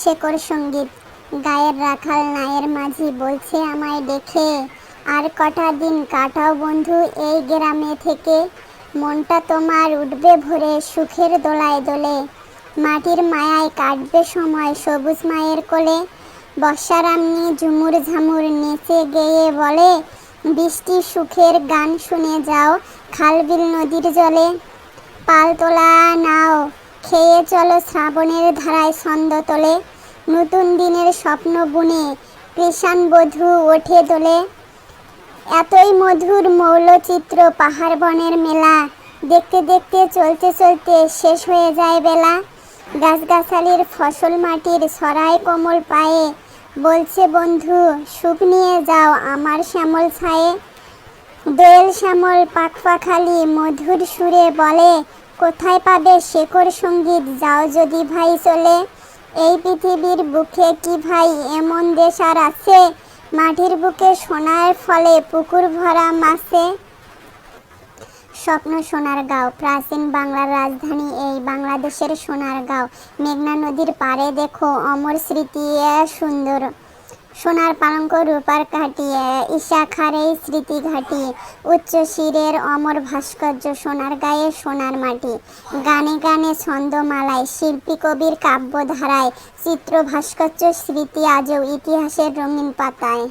শেকড় সংগীত। গায়ের রাখাল নায়ের মাঝি বলছে আমায় দেখে, আর কটা দিন কাটাও বন্ধু এই গ্রামে থেকে। মনটা তোমার উঠবে ভরে সুখের দোলায় দোলে। মাটির মায়ায় কাটবে সময় সবুজ মায়ের কোলে। বর্ষারামনি ঝুমুর ঝামুর নেচে গেয়ে বলে, বৃষ্টি সুখের গান শুনে যাও খালবিল নদীর জলে। পাল তোলা নাও খেয়ে চলো শ্রাবণের ধারায় ছন্দ তোলে। নতুন দিনের স্বপ্ন বুনে কৃষাণ বধূ ওঠে তোলে এতই মধুর মৌলচিত্র পাহাড় বনের মেলা। দেখতে দেখতে চলতে চলতে শেষ হয়ে যায় বেলা। গাছগাছালির ফসল মাটির সরাই কোমল পায়ে। বলছে বন্ধু, সুখ নিয়ে যাও আমার শ্যামল ছায়ে। দোয়েল শ্যামল পাখপাখালি মধুর সুরে বলে, কোথায় পাবে শেকড় সংগীত? যাও যদি ভাই চলে। এই পৃথিবীর বুকে কি ভাই? এমন দেশ আর আছে। মাটির বুকে সোনার ফলে পুকুর ভরা মাছে। স্বপ্ন সোনার গাঁও, প্রাচীন বাংলার রাজধানী, এই বাংলাদেশের সোনার গাঁও। মেঘনা নদীর পাড়ে দেখো অমর স্মৃতি সুন্দর। সোনার পালঙ্ক রূপার ঘাটি ঈশা খারে স্মৃতি ঘাটি, উচ্চ শিরের অমর ভাস্কর্য সোনার গায়ে সোনার মাটি। গানে গানে ছন্দমালায়, শিল্পী কবির কাব্যধারায় চিত্র ভাস্কর্য স্মৃতি আজও ইতিহাসের রঙিন পাতায়।